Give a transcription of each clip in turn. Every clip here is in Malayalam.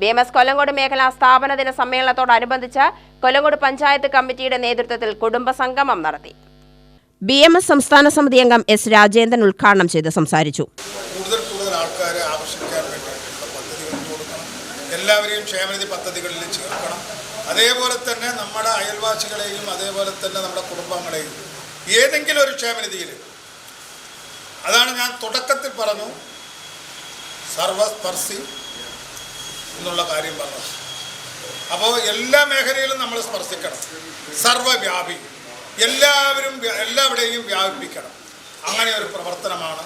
ബി എം എസ് കൊല്ലങ്കോട് മേഖലാ സ്ഥാപന ദിന സമ്മേളനത്തോടനുബന്ധിച്ച് കൊല്ലങ്കോട് പഞ്ചായത്ത് കമ്മിറ്റിയുടെ നേതൃത്വത്തിൽ കുടുംബ സംഗമം നടത്തി. ബി എം എസ് സംസ്ഥാന സമിതി അംഗം എസ് രാജേന്ദ്രൻ ഉദ്ഘാടനം ചെയ്ത് സംസാരിച്ചു. കൂടുതൽ കൂടുതൽ ആൾക്കാരെ ആകർഷിക്കാൻ വേണ്ടിയിട്ടുള്ള പദ്ധതികൾ കൊടുക്കണം. എല്ലാവരെയും ക്ഷേമനിധി പദ്ധതികളിൽ ചേർക്കണം. അതേപോലെ തന്നെ നമ്മുടെ അയൽവാസികളെയും അതേപോലെ തന്നെ നമ്മുടെ കുടുംബങ്ങളെയും ഏതെങ്കിലും ഒരു ക്ഷേമനിധിയിൽ. അതാണ് ഞാൻ തുടക്കത്തിൽ പറഞ്ഞു. സർവസ്പർശി എന്നുള്ള കാര്യം പറഞ്ഞത് അപ്പോൾ എല്ലാ മേഖലയിലും നമ്മൾ സ്പർശിക്കണം. സർവവ്യാപി. എല്ലാവരും എല്ലാവരുടെയും വ്യാപിപ്പിക്കണം. അങ്ങനെ ഒരു പ്രവർത്തനമാണ്.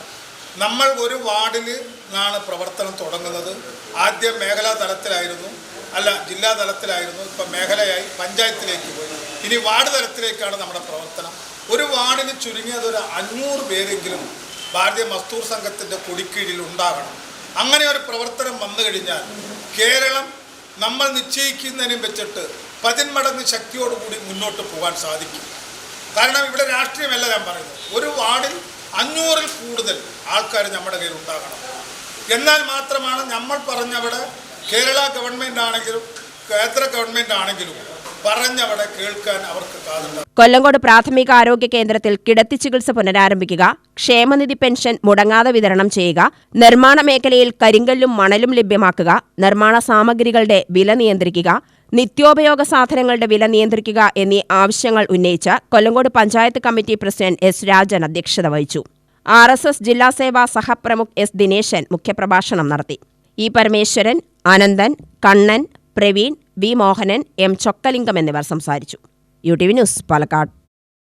നമ്മൾ ഒരു വാർഡിൽ നിന്നാണ് പ്രവർത്തനം തുടങ്ങുന്നത്. ആദ്യം മേഖലാ തലത്തിലായിരുന്നു. അല്ല ജില്ലാ തലത്തിലായിരുന്നു. ഇപ്പം മേഖലയായി പഞ്ചായത്തിലേക്ക് പോയി. ഇനി വാർഡ് തലത്തിലേക്കാണ് നമ്മുടെ പ്രവർത്തനം. ഒരു വാർഡിന് ചുരുങ്ങിയത് ഒരു അഞ്ഞൂറ് പേരെങ്കിലും ഭാരതീയ മസ്തൂർ സംഘത്തിന്റെ കൊടിക്കീഴിൽ ഉണ്ടാകണം. അങ്ങനെ ഒരു പ്രവർത്തനം വന്നു കഴിഞ്ഞാൽ കേരളം നമ്മൾ നിശ്ചയിക്കുന്നതിനും വെച്ചിട്ട് പതിന്മടങ്ങ് ശക്തിയോടുകൂടി മുന്നോട്ട് പോകാൻ സാധിക്കും. കാരണം ഇവിടെ രാഷ്ട്രീയമല്ല ഞാൻ പറയുന്നത്. ഒരു വാർഡിൽ അഞ്ഞൂറിൽ കൂടുതൽ ആൾക്കാർ നമ്മുടെ കയ്യിൽ ഉണ്ടാകണം. എന്നാൽ മാത്രമാണ് നമ്മൾ പറഞ്ഞവിടെ കേരള ഗവൺമെന്റ് ആണെങ്കിലും കേന്ദ്ര ഗവൺമെന്റ് ആണെങ്കിലും പറഞ്ഞവിടെ കേൾക്കാൻ അവർക്ക് കൊല്ലങ്കോട് പ്രാഥമിക ആരോഗ്യ കേന്ദ്രത്തിൽ കിടത്തി ചികിത്സ പുനരാരംഭിക്കുക ക്ഷേമനിധി പെൻഷൻ മുടങ്ങാതെ വിതരണം ചെയ്യുക നിർമ്മാണ മേഖലയിൽ കരിങ്കല്ലും മണലും ലഭ്യമാക്കുക നിർമ്മാണ സാമഗ്രികളുടെ വില നിയന്ത്രിക്കുക നിത്യോപയോഗ സാധനങ്ങളുടെ വില നിയന്ത്രിക്കുക എന്നീ ആവശ്യങ്ങൾ ഉന്നയിച്ച് Kollengode panchayat committee president S Rajan അധ്യക്ഷത വഹിച്ചു. ആർ എസ് എസ് ജില്ലാ സേവാ സഹപ്രമുഖ് എസ് ദിനേശൻ മുഖ്യപ്രഭാഷണം നടത്തി. E Parameswaran Ananthan Kannan Praveen V Mohanan M Chockalingam എന്നിവർ സംസാരിച്ചു. U T V news Palakkad.